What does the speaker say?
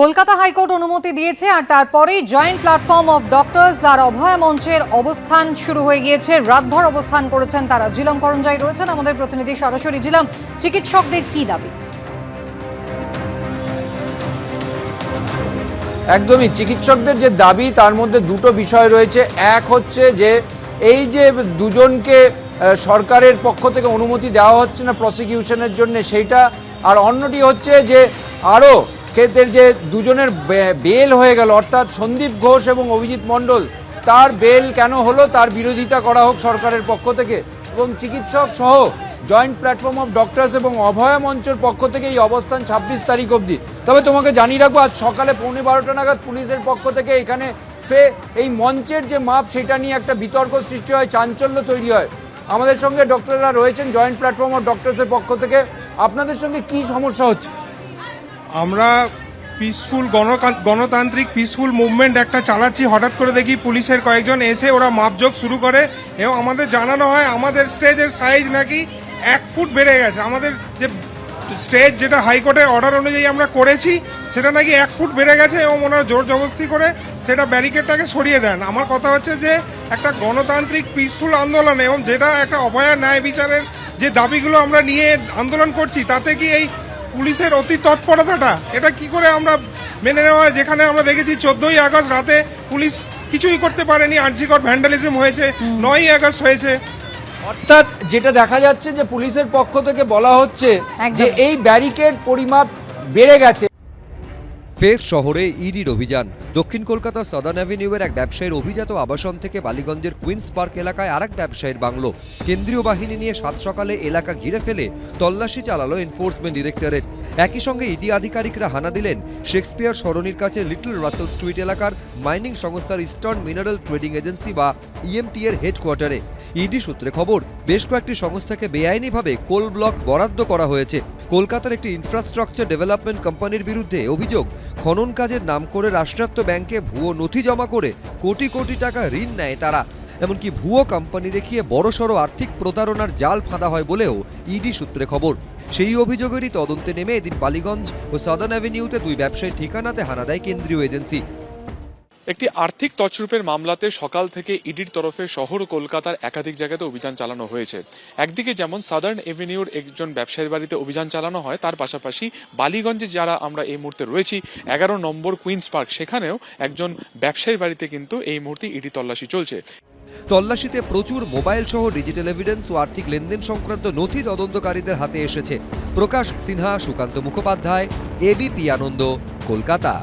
Kolkata high court অনুমতি দিয়েছে আর তারপরেই জয়েন্ট প্ল্যাটফর্ম অফ ডক্টরস আর অভয় মঞ্চের অবস্থান শুরু হয়ে গিয়েছে। রাতভর অবস্থান করেছেন তারা। জিলাম করঞ্জাই রয়েছেন আমাদের প্রতিনিধি সরাসরি। জিলাম চিকিৎসকদের কি দাবি? একদমই। চিকিৎসকদের যে দাবি, তার মধ্যে দুটো বিষয় রয়েছে। এক হচ্ছে যে, এই যে দুজনকে সরকারের পক্ষ থেকে অনুমতি দেওয়া হচ্ছে না প্রসিকিউশনের জন্য, সেইটা। আর অন্যটি হচ্ছে যে আরও ক্ষেত্রের যে দুজনের বেল হয়ে গেল, অর্থাৎ সন্দীপ ঘোষ এবং অভিজিৎ মণ্ডল, তার বেল কেন হলো, তার বিরোধিতা করা হোক সরকারের পক্ষ থেকে। এবং চিকিৎসক সহ জয়েন্ট প্ল্যাটফর্ম অফ ডক্টরস এবং অভয়া মঞ্চের পক্ষ থেকে এই অবস্থান ছাব্বিশ তারিখ অবধি। তবে তোমাকে জানিয়ে রাখব, আজ সকালে পৌনে বারোটা নাগাদ পুলিশের পক্ষ থেকে এখানে ফে, এই মঞ্চের যে মাপ, সেটা নিয়ে একটা বিতর্ক সৃষ্টি হয়, চাঞ্চল্য তৈরি হয়। আমাদের সঙ্গে ডক্টররা রয়েছেন জয়েন্ট প্ল্যাটফর্ম অফ ডক্টরসের পক্ষ থেকে। আপনাদের সঙ্গে কি সমস্যা হচ্ছে? আমরা পিসফুল গণতান্ত্রিক পিসফুল মুভমেন্ট একটা চালাচ্ছি। হঠাৎ করে দেখি পুলিশের কয়েকজন এসে ওরা মাপজোক শুরু করে এবং আমাদের জানানো হয় আমাদের স্টেজের সাইজ নাকি এক ফুট বেড়ে গেছে। আমাদের যে স্টেজ যেটা হাইকোর্টের অর্ডার অনুযায়ী আমরা করেছি, সেটা নাকি এক ফুট বেড়ে গেছে এবং ওনারা জোর জবরদস্তি করে সেটা ব্যারিকেডটাকে সরিয়ে দেন। আমার কথা হচ্ছে যে, একটা গণতান্ত্রিক পিসফুল আন্দোলন এবং যেটা একটা অভয়া ন্যায় বিচারের যে দাবিগুলো আমরা নিয়ে আন্দোলন করছি, তাতে কি এই পুলিশের অতি তৎপরতাটা এটা কি করে আমরা মেনে নেওয়া হয়? যেখানে আমরা দেখেছি চোদ্দই আগস্ট রাতে পুলিশ কিছুই করতে পারেনি আর্জিকর ভ্যান্ডালিজম হয়েছে নয়ই আগস্ট হয়েছে। অর্থাৎ যেটা দেখা যাচ্ছে যে পুলিশের পক্ষ থেকে বলা হচ্ছে যে এই ব্যারিকেড পরিমাপ বেড়ে গেছে। ফের শহরে ইডির অভিযান। দক্ষিণ কলকাতার সাদার্ন অ্যাভিনিউয়ের এক ব্যবসায়ীর অভিজাত আবাসন থেকে বালিগঞ্জের কুইন্স পার্ক এলাকায় আরেক ব্যবসায়ীর বাংলো। কেন্দ্রীয় বাহিনী নিয়ে সাত সকালে এলাকা ঘিরে ফেলে তল্লাশি চালালো এনফোর্সমেন্ট ডিরেক্টরেট একই সঙ্গে ইডি আধিকারিকরা হানা দিলেন শেক্সপিয়ার সরণির কাছে লিটল রাসেল স্ট্রিট এলাকার মাইনিং সংস্থার ইস্টার্ন মিনারেল ট্রেডিং এজেন্সি বা ইএমটি এর হেডকোয়ার্টারে ইডি সূত্রে খবর, বেশ কয়েকটি সংস্থাকে বেআইনিভাবে কোল ব্লক বরাদ্দ করা হয়েছে। কলকাতার একটি ইনফ্রাস্ট্রাকচার ডেভেলপমেন্ট কোম্পানির বিরুদ্ধে অভিযোগ, খনন কাজের নাম করে রাষ্ট্রায়ত্ত ব্যাংকে ভুয়ো নথি জমা করে কোটি কোটি টাকা ঋণ নেয় তারা। এমনকি ভুয়ো কোম্পানি দেখিয়ে বড়সড় আর্থিক প্রতারণার জাল ফাঁদা হয় বলেও ইডি সূত্রে খবর। সেই অভিযোগেরই তদন্তে নেমে এদিন বালিগঞ্জ ও সাদার্ন অ্যাভিনিউতে দুই ব্যবসায়ী ঠিকানাতে হানা দেয় কেন্দ্রীয় এজেন্সি। একটি আর্থিক তছরূপের মামলাতে সকাল থেকে ইডির তরফে শহর কলকাতার একাধিক জায়গাতে অভিযান চালানো হয়েছে। একদিকে যেমন সাদার্ন এভিনিউর একজন ব্যবসায়ীর বাড়িতে অভিযান চালানো হয়, তার পাশাপাশি বালিগঞ্জে যারা আমরা এই মুহূর্তে রয়েছি, এগারো নম্বর কুইন্স পার্ক, সেখানেও একজন ব্যবসায়ীর বাড়িতে কিন্তু এই মুহূর্তে ইডি তল্লাশি চলছে। তল্লাশিতে প্রচুর মোবাইল সহ ডিজিটাল এভিডেন্স ও আর্থিক লেনদেন সংক্রান্ত নথি তদন্তকারীদের হাতে এসেছে। প্রকাশ সিনহা, সুকান্ত মুখোপাধ্যায় এবিপি আনন্দ, কলকাতা।